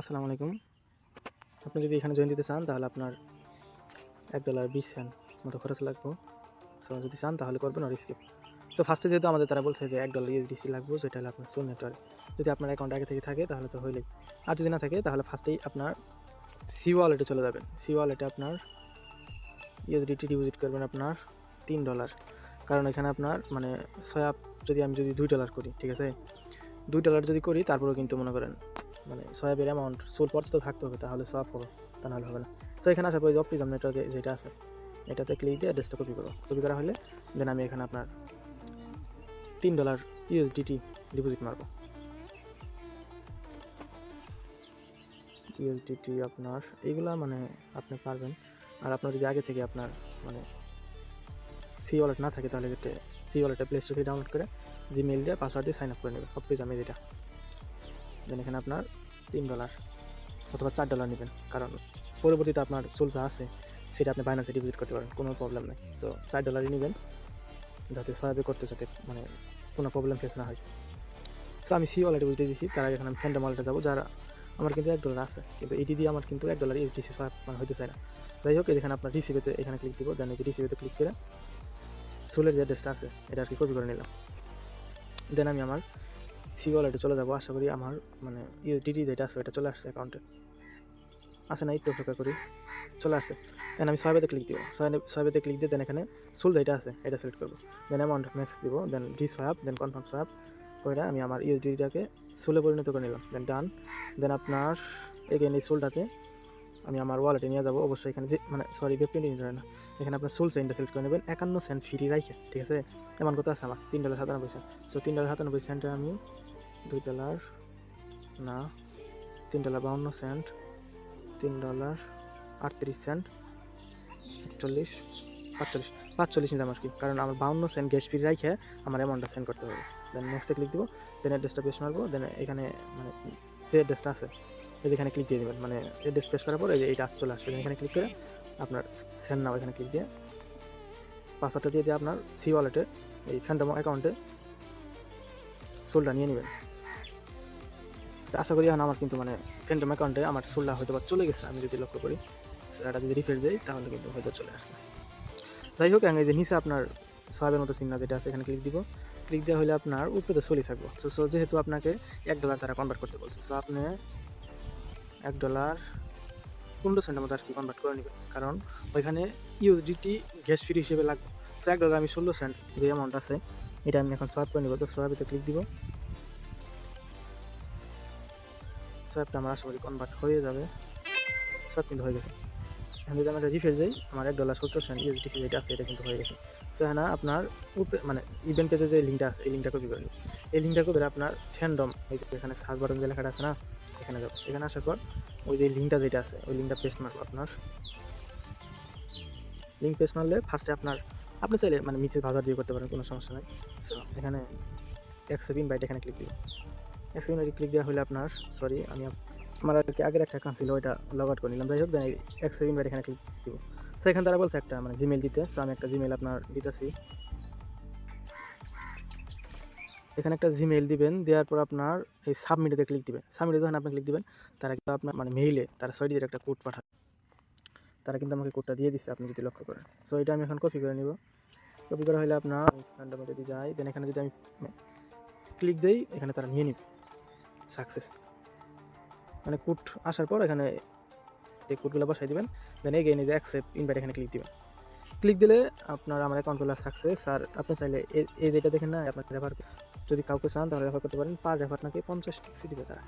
আসসালামু আলাইকুম। আপনি যদি এখানে জয়েন দিতে চান, তাহলে আপনার এক ডলার বিশ সেন্ট মতো খরচ লাগবে। সো যদি চান, তাহলে করবেন আর স্কিপ সো ফার্স্টে যেহেতু আমাদের তারা বলছে যে এক ডলার ইউএসডিসি লাগবে যেটা হলো আপনার সোল নেটওয়ার্ক যদি আপনার অ্যাকাউন্ট আগে থেকে থাকে, তাহলে তো হইলেই। আর যদি না থাকে, তাহলে ফার্স্টেই আপনার সি ওয়ালেটে চলে যাবেন। সি ওয়ালেটে আপনার ইউএসডিটি ডিপোজিট করবেন আপনার তিন ডলার কারণ এখানে আপনার মানে সয়াপ যদি আমি যদি দুই ডলার করি, ঠিক আছে? দুই ডলার যদি করি, তারপরেও কিন্তু মনে করেন মানে সয়াবের অ্যামাউন্ট সোল পর তো থাকতে হবে, তাহলে সব হবে, তা নাহলে হবে না। তো এখানে আসার পরে অপটিজম নেটওয়ার্ক যেটা আছে, এটাতে ক্লিক দিয়ে অ্যাড্রেসটা কপি করো। কপি করা হলে দেন আমি এখানে আপনার তিন ডলার ইউএসডিটি ডিপোজিট মারবো। ইউএসডিটি আপনার এইগুলা মানে আপনি পারবেন। আর আপনার যদি আগে থেকে আপনার মানে সি ওয়ালেট না থাকে, তাহলে সি ওয়ালেটে প্লে স্টোর থেকে ডাউনলোড করে জিমেল দিয়ে পাসওয়ার্ড দিয়ে সাইন আপ করে নেবে অপটিজম যেটা দেন এখানে আপনার তিন ডলার অথবা চার ডলার নেবেন। কারণ পরবর্তীতে আপনার সোল যা আছে, সেটা আপনি বাইনাসে ডিপোজিট করতে পারেন কোনো প্রবলেম নেই। সো চার ডলারই নেবেন, যাতে সয়াবে করতে যাতে মানে কোনো প্রবলেম ফেস না হয়। সো আমি সি ওয়ালেটে বুঝতে দিয়েছি, তার আগে এখানে আমি ফ্যান্ডম ওয়ালেটে যাব, যারা আমার কিন্তু এক ডলার আছে। কিন্তু এটি দিয়ে আমার কিন্তু এক ডলার ইউটিসি সয়াব মানে হইতে চায় না। যাই হোক, এখানে আপনার রিসিভেতে এখানে ক্লিক দিব দেন রিসিভেতে ক্লিক করে সোলের যে অ্যাড্রেসটা আছে, এটা আর কি কপি করে নিলাম। দেন আমি আমার সি ওয়ালেটে চলে যাব, আশা করি আমার মানে ইউটিটি যেটা আছে ওটা চলে আসছে অ্যাকাউন্টে আসে না, একটু অপেক্ষা করি, চলে আসে। দেন আমি সয়াবেতে ক্লিক দিব। সয়াবেতে ক্লিক দিয়ে দেন এখানে সুল যেটা আছে, এটা সিলেক্ট করব। দেন অ্যামাউন্ট ম্যাক্স দিব দেন ডি সয়াব দেন কনফার্ম সয়াব করে আমি আমার ইউএসডিটাকে সুলে পরিণত করে নিলাম। দেন ডান দেন আপনার এগেন এই সুলটাকে আমি আমার ওয়ালেটে নিয়ে যাব। অবশ্যই এখানে যে মানে সরি বেপটি নিতে না। এখানে আপনার সুল সেন্টটা সিলেক্ট করে নেবেন, একান্ন সেন্ট ফ্রি রাখে ঠিক আছে? এমন কথা আছে আমার, তিন ডলার সাতানব্বই সেন্ট সো তিন ডলার সাতানব্বই সেন্টে আমি দুই ডলার না, তিন ডলার বাউন্ন সেন্ট তিন ডলার আটত্রিশ সেন্ট একচল্লিশ, পাঁচচল্লিশ পাঁচচল্লিশ নিলাম আর কি। কারণ আমার বাউন্ন সেন্ট গ্যাস ফ্রি রাখে আমার অ্যামাউন্টটা সেন্ড করতে হবে। দেন নেক্সটে ক্লিক দিব দেন অ্যাড্রেসটা পেশ মারবো দেন এখানে মানে যে অ্যাড্রেসটা আছে এই যেখানে ক্লিক দিয়ে দেবেন। মানে অ্যাড্রেস প্রেস করার পর এই যে এইটা চলে আসবে। এখানে ক্লিক করে আপনার সেন্ড নাও এখানে ক্লিক দিয়ে পাসওয়ার্ডটা দিয়ে দিয়ে আপনার সি ওয়ালেটে এই ফ্যান্ডম অ্যাকাউন্টে সোলটা নিয়ে নেবেন। আচ্ছা, আশা করি এখন আমার কিন্তু মানে ফ্যান্ডম অ্যাকাউন্টে আমার সোলটা হয়তো বা চলে গেছে। আমি যদি লক্ষ্য করি এটা যদি রিফ্রেশ দিই তাহলে কিন্তু হয়তো চলে আসছে। যাই হোক এই যে নিচে আপনার সয়াবের মতো চিহ্ন যেটা আছে এখানে ক্লিক দিব। ক্লিক দেওয়া হলে আপনার উপরে তো চলে থাকব। সো যেহেতু আপনাকে এক ডলার তারা কনভার্ট করতে বলছে সো আপনি এক ডলার পনেরো সেন্টের মতো আর কি কনভার্ট করে নেবেন কারণ ওইখানে ইউএসডিটি গ্যাস ফ্রি হিসেবে লাগবে। সো এক ডলার আমি ষোলো সেন্ট যে অ্যামাউন্ট আছে, এটা আমি এখন সোয়াপ করে নেব। তো সোয়াবিতে ক্লিক দিব। সোয়াবটা আমার আশা করি কনভার্ট হয়ে যাবে। সব কিন্তু হয়ে গেছে। এখন যদি আমরা রিফ্রেশ যাই আমার এক ডলার সত্তর সেন্ট ইউএসডিসি যেটা আছে, এটা কিন্তু হয়ে গেছে। সো হ্যাঁ আপনার মানে ইভেন্ট পেজে যে লিঙ্কটা আছে, এই লিঙ্কটা কপি করে নিন। এই লিঙ্কটা করে আপনার ফ্যান্ডম এই যে এখানে সার্চ বাটন যে লেখাটা আছে না এখানে যাব এখানে আসার পর ওই যে লিঙ্কটা যেটা আছে, ওই লিঙ্কটা পেস্ট মারবো আপনার। লিঙ্ক পেস্ট মারলে ফার্স্টে আপনার, আপনি চাইলে মানে নিচে ভাজার দিয়ে করতে পারেন, কোনো সমস্যা নাই। সো এখানে অ্যাকসেপ্ট বাইট এখানে ক্লিক দিব অ্যাকসেপ্ট ইনভাইট ক্লিক দেওয়া হলে আপনার সরি আমি আমার আগের একটা অ্যাকাউন্ট ছিল, ওইটা লগ আউট করে নিলাম। যাই হোক দেন অ্যাকসেপ্ট ইনভাইট এখানে ক্লিক দিব। সো এখানে তারা বলছে একটা মানে জিমেল দিতে। সো আমি একটা জিমেল আপনার দিতেছি। এখানে একটা জিমেল দিবেন, দেওয়ার পর আপনার এই সাবমিটেতে ক্লিক দিবেন। সাবমিটে যখন আপনি ক্লিক দিবেন, তারা কিন্তু আপনার মানে মেইলে তারা ছয় ডিজিটের একটা কোড পাঠাবে তারা কিন্তু আমাকে কোডটা দিয়ে দিচ্ছে, আপনি যদি লক্ষ্য করেন। সো এটা আমি এখন কপি করে নিব। কপি করা হলে আপনার ফ্যান্ডমে যদি যাই দেন এখানে যদি আমি ক্লিক দিই, এখানে তারা নিয়ে নিবে। সাকসেস মানে কোড আসার পর এখানে এই কোডগুলো বসাই দিবেন। দেন এগেইন যে অ্যাকসেপ্ট ইনভাইট এখানে ক্লিক দিবেন। ক্লিক দিলে আপনার, আমার অ্যাকাউন্টগুলো সাকসেস আর আপনি চাইলে এই যেটা দেখেন না, আপনার রেফার যদি কাউকে চান তাহলে রেফার করতে পারেন। পার রেফার নাকি পঞ্চাশ টাকা দিবে তারা।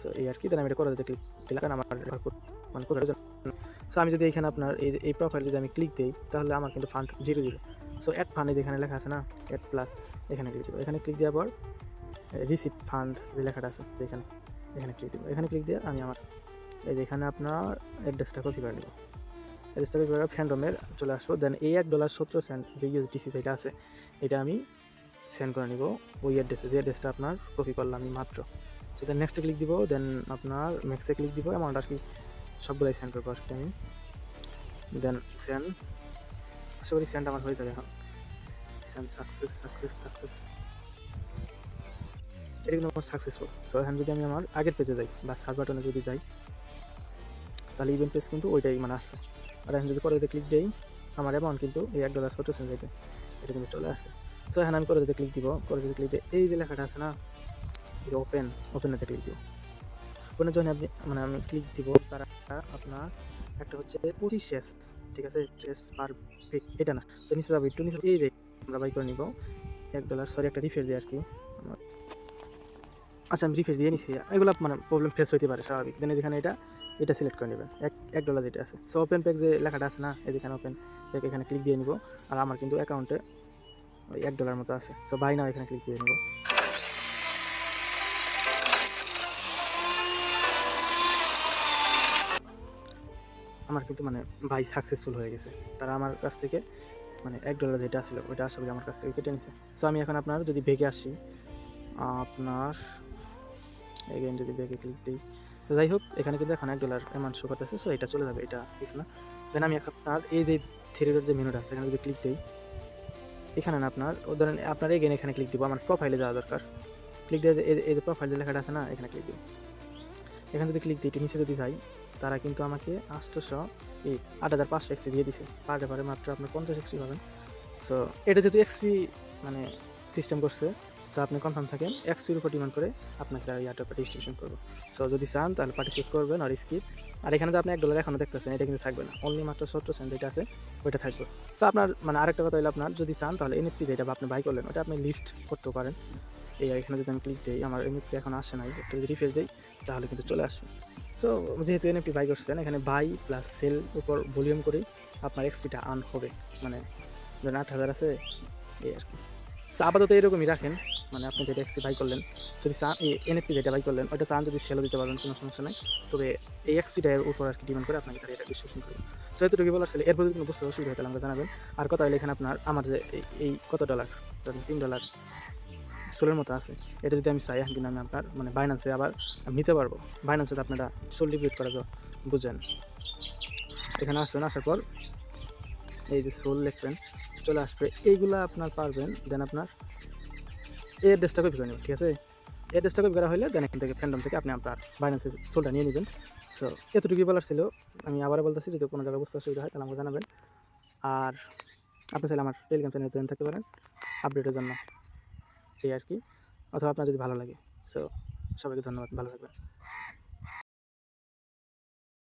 সো এই আর কি। দেন আমি এটা করে দিতে ক্লিক দিলাম আমার রেফার মানে কোড সো আমি যদি এখানে আপনার এই এই প্রোফাইল যদি আমি ক্লিক দিই, তাহলে আমার কিন্তু fund zero zero so add ফান্ডে যেখানে লেখা আছে না? অ্যাড প্লাস এখানে ক্লিক দেবো। এখানে ক্লিক দেওয়ার পর রিসিভ ফান্ড যে লেখাটা আছে এখানে এখানে ক্লিক দেবো। এখানে ক্লিক দিয়ে আমি আমার এই যে এখানে আপনার অ্যাড্রেসটা কপি করে নেব। অ্যাড্রেসটা কপি করে ফ্যান্ডমের চলে আসব। দেন এই এক ডলার সত্তর সেন্ট যে ইউএসডিসি যেটা আছে, এটা আমি সেন্ড করে নিব। ওই অ্যাড্রেসে যে অ্যাড্রেসটা আপনার কপি করলাম আমি মাত্র। সো দেন নেক্সটে ক্লিক দিব দেন আপনার ম্যাক্সে ক্লিক দিব অ্যামাউন্ট আর কি সবগুলাই সেন্ড করব কি আমি। দেন সেন্ড আশা করি সেন্ড আমার হয়ে যাবে এখন। সেন্ড সাকসেস সাকসেস সাকসেস এটা কিন্তু আমার সাকসেসফুল সো এখন যদি আমি আমার আগের পেজে যাই বা সার্চ বাটনে যদি যাই, তাহলে ইভেন্ট পেজ কিন্তু ওইটাই মানে আসছে। আর এখন যদি পরে ক্লিক দিই, আমার অ্যামাউন্ট কিন্তু এই এক ডলার ফটো সেন্ট হয়েছে এটা কিন্তু চলে আসছে। সো এখন আমি করে যদি ক্লিক দিব। করে যদি ক্লিক দিই এই যে লেখাটা আছে না যে ওপেন ওপেনেতে ক্লিক দিব। ওপেনে যখন আপনি মানে আমি ক্লিক দিব তারা আপনার একটা হচ্ছে পঁচিশ শেষ ঠিক আছে? শেষ পার পিক এটা না। সো নিচে যাব একটু, নিচে এই যে আমরা বাই করে নিব। এক ডলার সরি একটা রিফ্রেশ দিই আর কি। আচ্ছা আমি রিফ্রেশ দিয়ে নিছি। এগুলো মানে প্রবলেম ফেস হতে পারে, স্বাভাবিক। দেন যেখানে এটা এটা সিলেক্ট করে নেবেন। এক এক ডলার যেটা আছে। সো ওপেন প্যাক যে লেখাটা আছে না, এই যেখানে ওপেন প্যাক এখানে ক্লিক দিয়ে নিব। আর আমার কিন্তু অ্যাকাউন্টে ওই এক ডলার মতো আছে। সো বাই নাও এখানে ক্লিক দিয়ে নিব। আমার কিন্তু মানে ভাই সাকসেসফুল হয়ে গেছে। তারা আমার কাছ থেকে মানে এক ডলার যেটা ছিল, ওইটা করি আমার কাছ থেকে কেটে নিছে। সো আমি এখন আপনার যদি বেগে আসি, আপনার এগেন যদি বেগে ক্লিক দিই, তো যাই হোক, এখানে কিন্তু এখন এক ডলার অ্যামাউন্ট শো করতেছে। সো এটা চলে যাবে, এটা কিছু না। দেন আমি এখন আপনার এই যে থ্রি যে মেনুটা আছে, এখানে যদি ক্লিক দিই এখানে না আপনার ধরেন আপনার এগেন এখানে ক্লিক দিব, আমার প্রোফাইলে যাওয়া দরকার। ক্লিক দিয়ে এই যে- প্রোফাইল লেখাটা আছে না, এখানে ক্লিক দিব। এখানে যদি ক্লিক দিই, একটু নিচে যদি যাই, তারা কিন্তু আমাকে আটশোশো এই আট হাজার পাঁচশো এক্সপি দিয়ে দিছে। পার পারে মাত্র আপনার পঞ্চাশ এক্সপি পাবেন। সো এটা যেহেতু এক্সপি মানে সিস্টেম করছে সো আপনি কনফার্ম থাকেন এক্সপির উপর ডিমান্ড করে আপনাকে ইয়ারটা ডিস্ট্রিবিউশন করব। সো যদি চান, তাহলে পার্টিসিপেট করবেন আর স্কিপ আর এখানে যে আপনি এক ডলার এখনও দেখতেছেন, এটা কিন্তু থাকবে না। অনলি মাত্র সত্তর সেন্ট যেটা আছে, ওইটা থাকবে। সো আপনার মানে আরেকটা কথা হলো আপনার, যদি চান, তাহলে এনএফপি যেটা আপনি বাই করলেন, ওটা আপনি লিস্ট করতে পারেন। এই এখানে যদি আমি ক্লিক দিই, আমার এনএফপি এখন আসে নাই, একটু যদি রিফ্রেশ দিই, তাহলে কিন্তু চলে আসবে। সো যেহেতু এনএফটি বাই করছেন, এখানে বাই প্লাস সেল উপর ভলিউম করেই আপনার এক্সপিটা আর্ন হবে। মানে ধরেন আট হাজার আছে, এই আর কি। সো আপাতত এরকমই রাখেন। মানে আপনি যেটা এক্সপি বাই করলেন, যদি চান এনএফটি যেটা বাই করলেন, ওইটা চান যদি সেলও দিতে পারবেন, কোনো সমস্যা নাই। তবে এই এক্সপিটার উপর আর কি ডিমান্ড করে আপনাকে তারা এটা ডিসক্রিপশন করবে সো এতটুকু বলার ছিল। এরপর যদি কোনো বুঝতে অসুবিধা হয়, তাহলে আমাকে জানাবেন। আর কথা হলে এখানে আপনার, আমার যে এই- কত ডলার তিন ডলার সোলের মতো আছে। এটা যদি আমি চাই কিন্তু আমি আপনার মানে বাইন্যান্সে আবার আমি নিতে পারব। বাইন্যান্সে আপনারা সোল ডিপিট করা বুঝেন। এখানে আসবেন আসার পর এই যে সোল লিখবেন চলে আসবে। এইগুলা আপনার পারবেন দেন আপনার এই অ্যাড্রেসটা কপি করে নেবেন, ঠিক আছে? এই কপি করা হলে দেন এখান থেকে ফ্যান্ডম থেকে আপনি আপনার বাইন্যান্সে সোলটা নিয়ে নেবেন। সো এতটুকুই বলার ছিল। আমি আবারও বলতেছি, যদি কোনো জায়গায় বুঝতে অসুবিধা হয়, তাহলে আমাকে জানাবেন। আর আপনি চাইলে আমার টেলিগ্রাম চ্যানেলে জয়েন থাকতে পারেন আপডেটের জন্য। এই আর কি। অথবা আপনার যদি ভালো লাগে। সো সবাইকে ধন্যবাদ। ভালো থাকবেন।